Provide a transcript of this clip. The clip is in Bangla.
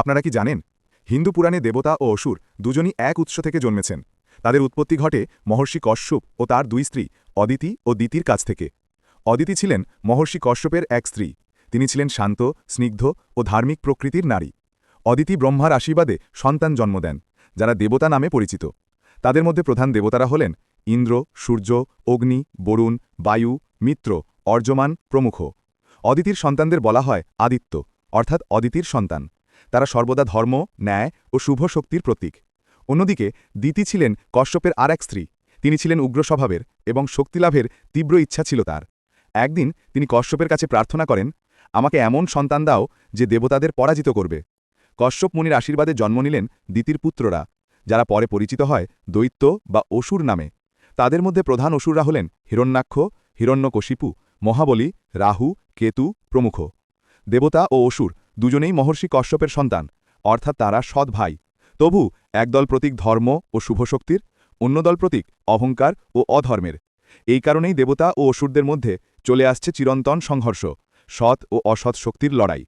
আপনারা কি জানেন, হিন্দু পুরাণে দেবতা ও অসুর দুজনই এক উৎস থেকে জন্মেছেন। তাদের উৎপত্তি ঘটে মহর্ষি কশ্যপ ও তার দুই স্ত্রী, অদিতি ও দিতির কাছ থেকে। অদিতি ছিলেন মহর্ষি কশ্যপের এক স্ত্রী। তিনি ছিলেন শান্ত, স্নিগ্ধ ও ধার্মিক প্রকৃতির নারী। অদিতি ব্রহ্মার আশীর্বাদে সন্তান জন্ম দেন, যারা দেবতা নামে পরিচিত। তাদের মধ্যে প্রধান দেবতারা হলেন ইন্দ্র, সূর্য, অগ্নি, বরুণ, বায়ু, মিত্র অর্জমান প্রমুখ। অদিতির সন্তানদের বলা হয় আদিত্য, অর্থাৎ অদিতির সন্তান। তারা সর্বদা ধর্ম, ন্যায় ও শুভ শক্তির প্রতীক। অন্যদিকে দিতি ছিলেন কশ্যপের আর এক স্ত্রী। তিনি ছিলেন উগ্র স্বভাবের এবং শক্তিলাভের তীব্র ইচ্ছা ছিল তার। একদিন তিনি কশ্যপের কাছে প্রার্থনা করেন, আমাকে এমন সন্তান দাও যে দেবতাদের পরাজিত করবে। কশ্যপ মুনির আশীর্বাদে জন্ম নিলেন দিতির পুত্ররা, যারা পরে পরিচিত হয় দৈত্য বা অসুর নামে। তাদের মধ্যে প্রধান অসুররা হলেন হিরণ্যাক্ষ, হিরণ্যকশিপু, মহাবলী, রাহু, কেতু প্রমুখ। দেবতা ও অসুর দুজনেই মহর্ষি কশ্যপের সন্তান, অর্থাৎ তারা সৎ ভাই। তবু একদল প্রতীক ধর্ম ও শুভশক্তির অন্য দল প্রতীক অহংকার ও অধর্মের। এই কারণেই দেবতা ও অসুরদের মধ্যে চলে আসছে চিরন্তন সংঘর্ষ, সৎ ও অসৎ শক্তির লড়াই।